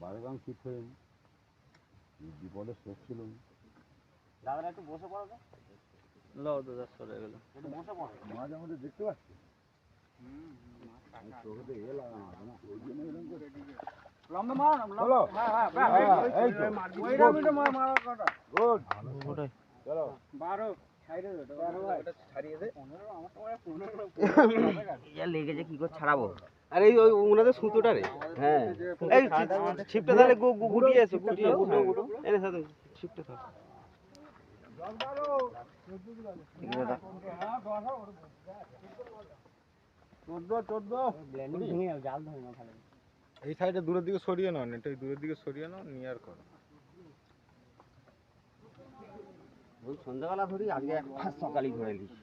বারোগ্রাম ঠিক হয়ে বিপদে শেষ ছিল দাদারা একটু বসে পড়ো দাদা সরে গেল একটু বসে দেখতে পাচ্ছি চোখে তো এ লাগানো আছে না ওই জন্য এরকম করে লম্বা মারো না চলো। হ্যাঁ হ্যাঁ হ্যাঁ, এই তো। ওই রাউন্ডে মার মারো কটা গুড চলো বারো ছাইড়ে দে বারো এটা ছাড়িয়ে দে পনেরো আমার তো মনে হয় পনেরো ইয়া কি করে ছাড়াবো আরে এই ওই ওনাদের সুতোটা রে হ্যাঁ এই ছিপটা তাহলে গু- গু- গুটিয়ে এসো গুটিয়ে গুটো গুটো এনে সাথে ছিপটা থাক চোদ্দ চোদ্দ জাল ধরে না ভালো এই সাইডে দূরের দিকে সরিয়ে নাও নেটটা এই দূরের দিকে সরিয়ে নাও নিয়ে আর করো ওই সন্ধ্যাবেলা ধরি আজকে সকালেই ধরে নিস।